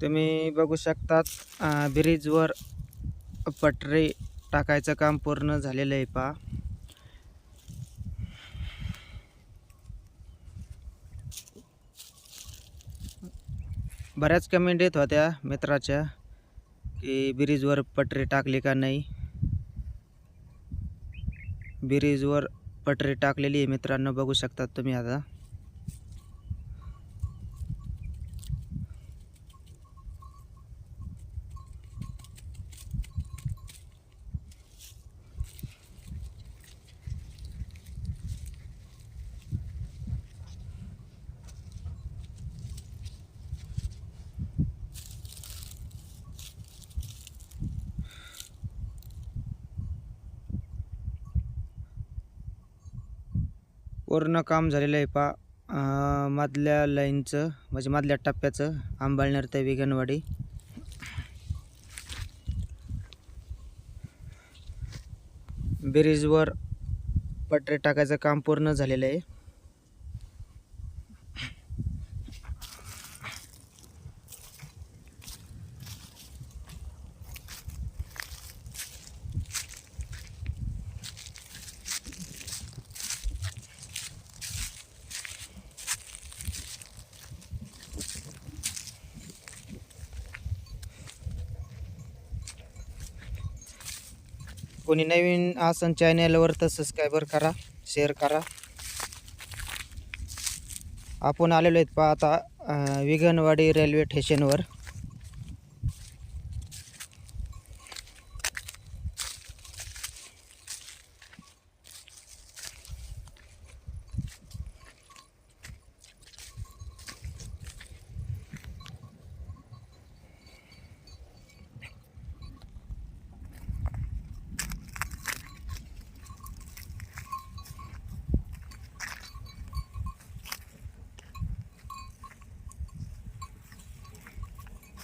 तुम्ही बघू शकतात ब्रिजवर पटरी टाकायचं काम पूर्ण झालेलं आहे पहा. बऱ्याच कमेंट येत होत्या मित्राच्या की ब्रिजवर पटरी टाकली का नाही. ब्रिजवर पटरी टाकलेली आहे मित्रांनो बघू शकतात तुम्ही आता. पूर्ण काम झालेलं आहे पा. मधल्या लाईनचं म्हणजे मधल्या टप्प्याचं आंबाळनेर ते विगनवाडी ब्रिजवर पटरे टाकायचं काम पूर्ण झालेलं आहे. कोणी नवीन आसन चॅनेलवर तर सबस्क्रायबर करा शेअर करा. आपण आलेलो आहेत पहा आता विघनवाडी रेल्वे स्टेशनवर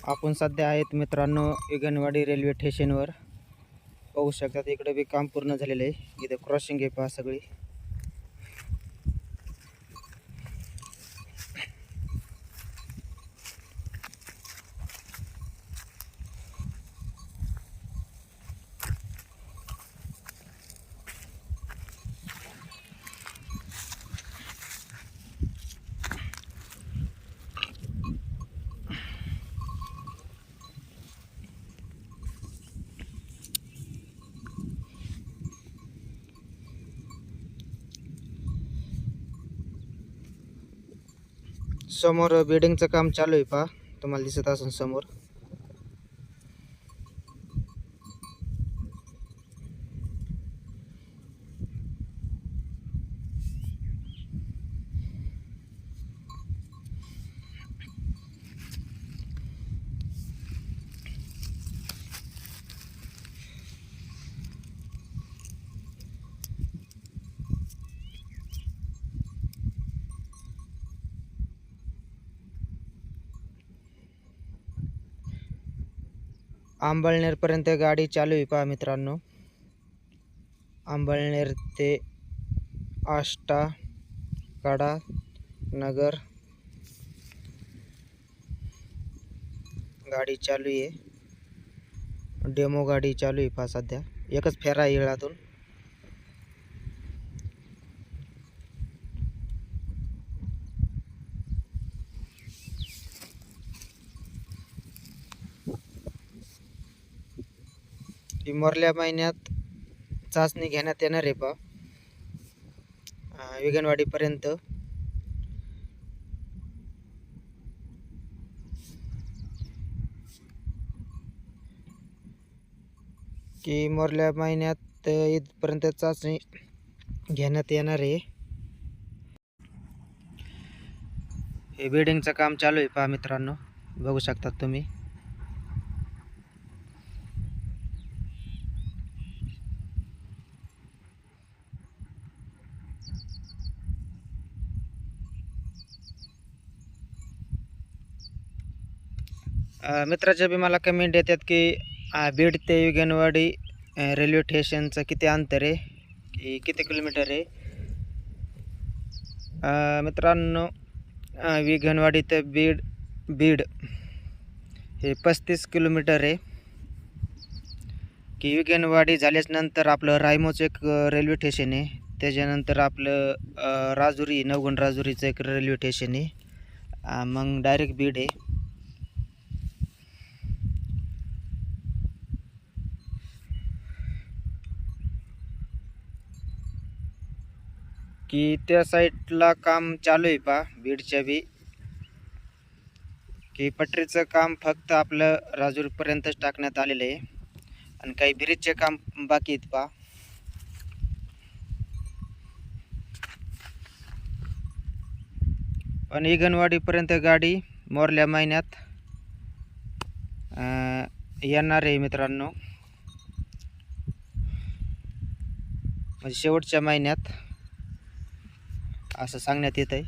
आपण सध्या आहेत मित्रांनो विगनवाडी रेल्वे स्टेशनवर पाहू शकतात इकडे बी काम पूर्ण झालेलं आहे. इथे क्रॉसिंग आहे पहा सगळी. समोर बिल्डिंगचं काम चालू आहे पहा. तुम्हाला दिसत असेल समोर. आंबळनेरपर्यंत गाडी चालू आहे पहा मित्रांनो. आंबळनेर ते आष्टा कडा नगर. गाडी चालू आहे. डेमो गाडी चालू आहे पहा सध्या. एकच फेरा येळातून ही मोरल्या महिन्यात चाचणी घेण्यात येणार आहे पा विगनवाडीपर्यंत. की मोरल्या महिन्यात इथपर्यंत चाचणी घेण्यात येणार आहे. हे बिल्डिंगचं काम चालू आहे पहा मित्रांनो. बघू शकतात तुम्ही. मित्राच्या बी मला कमेंट येतात की बीड ते विगनवाडी रेल्वे स्टेशनचं किती अंतर आहे? की किती किलोमीटर आहे? मित्रांनो विघनवाडी ते बीड बीड हे पस्तीस किलोमीटर आहे. की विघनवाडी झाल्याच्यानंतर नंतर आपलं रायमोचं एक रेल्वे स्टेशन आहे. त्याच्यानंतर आपलं राजुरी नवगण राजुरीचं एक रेल्वे स्टेशन आहे. मग डायरेक्ट बीड आहे. की त्या साईडला काम चालू आहे पा बीडच्या बी. की पटरीचं काम फक्त आपलं राजूरपर्यंतच टाकण्यात आलेलं आहे. आणि काही ब्रिजचे काम बाकी आहेत पा पण इगनवाडीपर्यंत गाडी मोरल्या महिन्यात येणार आहे मित्रांनो. म्हणजे शेवटच्या महिन्यात. असं सांगण्यात येत आहे